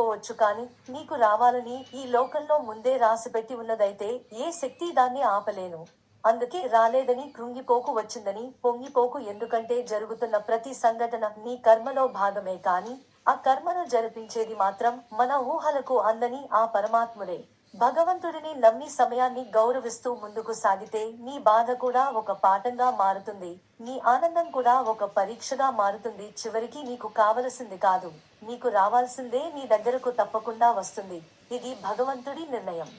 కృంగిపోవచ్చు కానీ నీకు రావాలని ఈ లోకంలో ముందే రాసిపెట్టి ఉన్నదైతే ఏ శక్తి దాన్ని ఆపలేను. అందుకే రాలేదని కృంగిపోకు వచ్చిందని పొంగిపోకు ఎందుకంటే జరుగుతున్న ప్రతి సంఘటన నీ కర్మలో భాగమే కాని ఆ కర్మను జరిపించేది మాత్రం మన ఊహలకు అందని ఆ పరమాత్ముడే. భగవంతుడిని నమ్మి సమయాన్ని గౌరవిస్తూ ముందుకు సాగితే నీ బాధ కూడా ఒక పాఠంగా మారుతుంది. నీ ఆనందం కూడా ఒక పరీక్షగా మారుతుంది. చివరికి నీకు కావలసింది కాదు. నీకు రావాల్సిందే నీ దగ్గరకు తప్పకుండా వస్తుంది. ఇది భగవంతుడి నిర్ణయం.